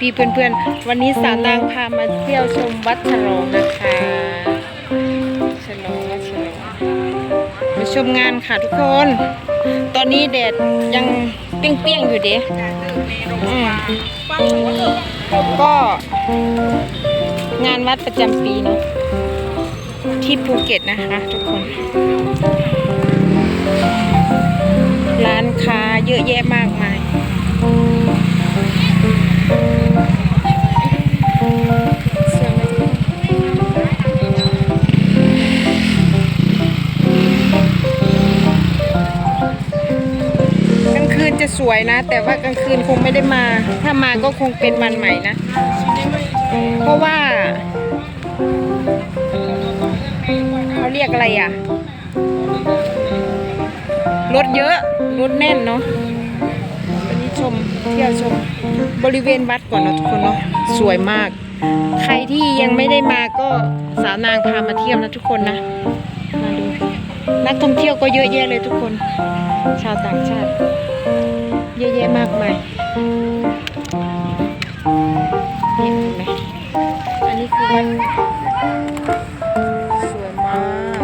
พี่ๆเพื่อนๆ วันนี้สาวนางพามาเที่ยวชมวัดฉลองนะคะฉลองวัดฉลองมาชมงานค่ะทุกคน ตอนนี้แดดยังเปรี้ยงๆอยู่เด้อืมก็งานวัดประจำปีเนาะที่ภูเก็ตนะคะทุกคน ร้านค้าเยอะแยะมากมาย วยนะ แต่ว่ากลางคืนคงไม่ได้มา ถ้ามาก็คงเป็นวันใหม่นะ เพราะว่าเขาเรียกอะไรอะ รถเยอะ รถแน่นเนาะวันนี้ชมเที่ยวชมบริเวณวัดก่อนเนาะทุกคนเนาะสวยมาก ใครที่ยังไม่ได้มาก็สาวนางพามาเที่ยวนะทุกคนนะมาดูนักท่องเที่ยวก็เยอะแยะเลยทุกคน ชาวต่างชาติ เยอะแยะมากมายเห็นไหมอันนี้คือวัดสวยมาก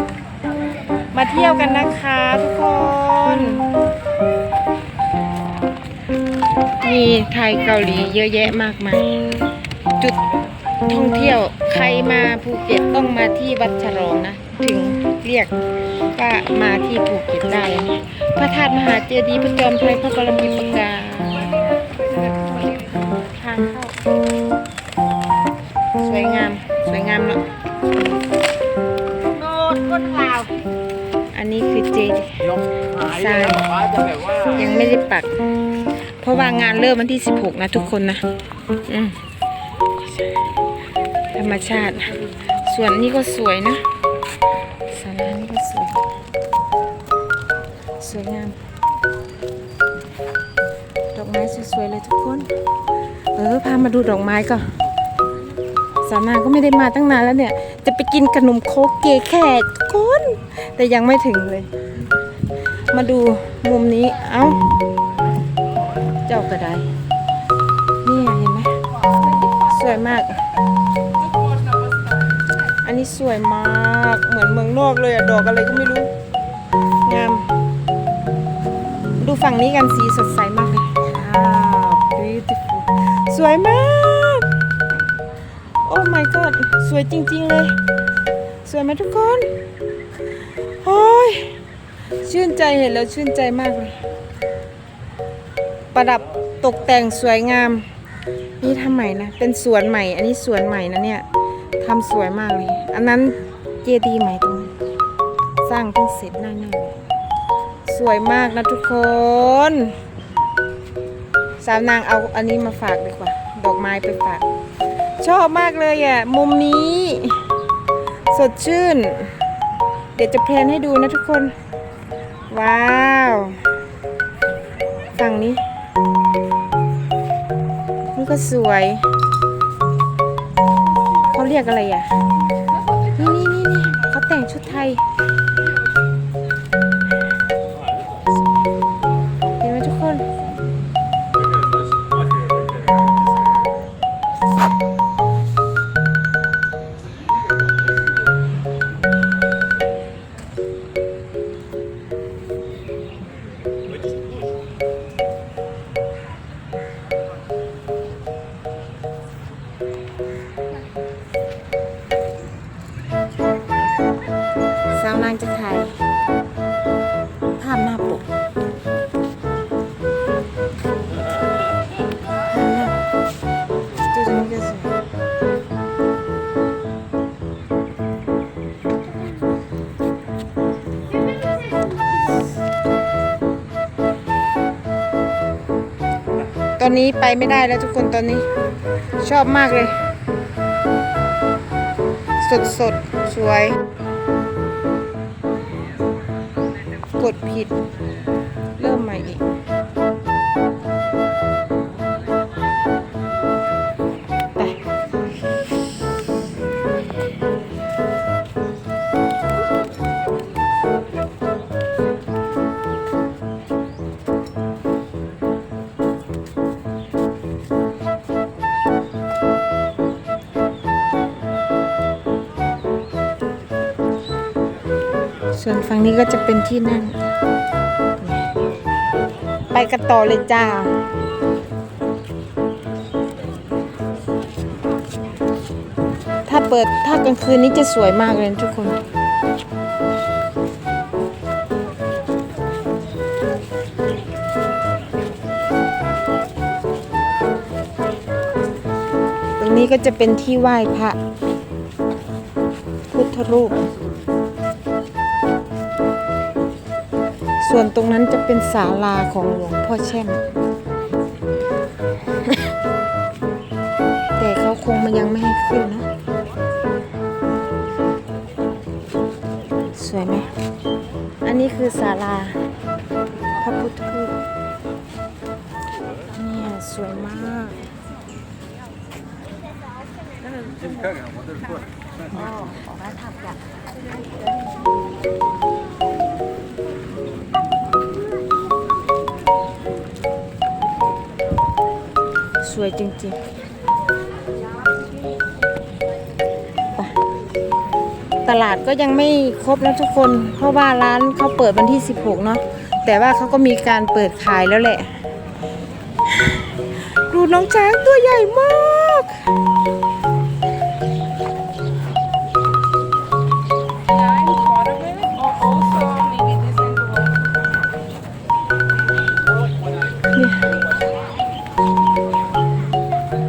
มาเที่ยวกันนะคะทุกคน มีไทยเกาหลีเยอะแยะมากมาย จุดท่องเที่ยวใครมาภูเก็ตต้องมาที่วัดฉลองนะ ถึง เรียกว่ามาที่ภูเก็ตได้นะพระธาตุมหาเจดีย์พระจอมไทยพระกรมีปกาทางเข้าสวยงาม สวยงามเนาะโนดคนลาว อันนี้คือเจดีย์ยกหายเลยนะฟ้าจะแบบว่ายังไม่ได้ปัก เพราะว่างานเริ่มวันที่ 16 นะทุกคนนะอืมธรรมชาติ ส่วนนี้ก็สวยนะ งามดอกไม้สวยๆเลยทุกคน เออพามาดูดอกไม้ก่อนสาวนาก็ไม่ได้มาตั้งนานแล้วเนี่ย จะไปกินขนมโคกเกแขกทุกคน แต่ยังไม่ถึงเลย มาดูมุมนี้เอ้า เจ้ากระไดนี่เห็นไหมสวยมาก อันนี้สวยมากเหมือนเมืองนอกเลยอะดอกอะไรก็ไม่รู้ งาม ฝั่งนี้กันสีสดใสมากเลยว้าว beautiful สวยมาก โอ้ my god สวยจริง ๆ เลย สวยไหมทุกคนโอ้ยชื่นใจเห็นแล้วชื่นใจมากเลย ประดับตกแต่งสวยงาม นี่ทำใหม่นะ เป็นสวนใหม่ อันนี้สวนใหม่นะเนี่ยทำสวยมากเลย อันนั้นเจดีย์ใหม่ตรงนั้สร้างเพิ่งเสร็จหน้าๆเลย สวยมากนะทุกคน สาวนางเอาอันนี้มาฝากดีกว่า ดอกไม้ไปฝาก ชอบมากเลยอะ มุมนี้ สดชื่น เดี๋ยวจะเพลนให้ดูนะทุกคน ว้าวฝั่งนี้ นี่ก็สวย เขาเรียกอะไรอะ นี่นี่นี่เขาแต่งชุดไทย สาวนางจะถ่ายภาพหน้าปกตัวนี้ก็สวยตอนนี้ไปไม่ได้แล้วทุกคนตอนนี้ ชอบมากเลย สดสดๆสวย กดผิด เริ่มใหม่อีก ส่วนฝั่งนี้ก็จะเป็นที่นั่ง ไปกันต่อเลยจ้าถ้าเปิดถ้ากลางคืนนี้จะสวยมากเลยทุกคนตรงนี้ก็จะเป็นที่ไหว้พระพุทธรูป ส่วนตรงนั้นจะเป็นศาลาของหลวงพ่อแช่ม แต่เขาคงมันยังไม่ให้ขึ้นนะ สวยไหม อันนี้คือศาลาพระพุทธรูปเนี่ยสวยมากส วยจริงๆ ตลาดก็ยังไม่ครบนะทุกคน เพราะว่าร้านเขาเปิดวันที่ 16 เนาะ แต่ว่าเขาก็มีการเปิดขายแล้วแหละ ดูน้องช้างตัวใหญ่มาก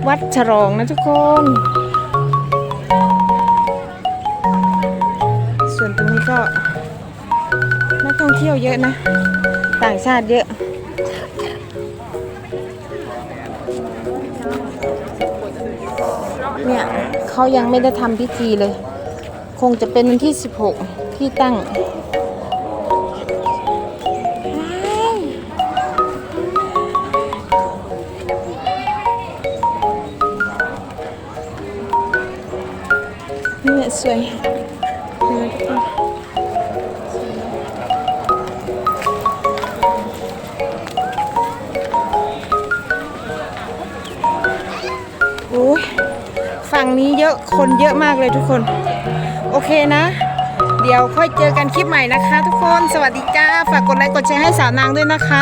วัดฉลองนะทุกคน ส่วนตรงนี้ก็นักท่องเที่ยวเยอะนะ ต่างชาติเยอะ เนี่ยเขายังไม่ได้ทำพิธีเลย คงจะเป็นวันที่ 16 ที่ตั้ง สวยโอ้ยฝั่งนี้เยอะคนเยอะมากเลยทุกคน โอเคนะ เดี๋ยวค่อยเจอกันคลิปใหม่นะคะ ทุกคน สวัสดีจ้า ฝากกดไลค์กดแชร์ให้สาวนางด้วยนะคะ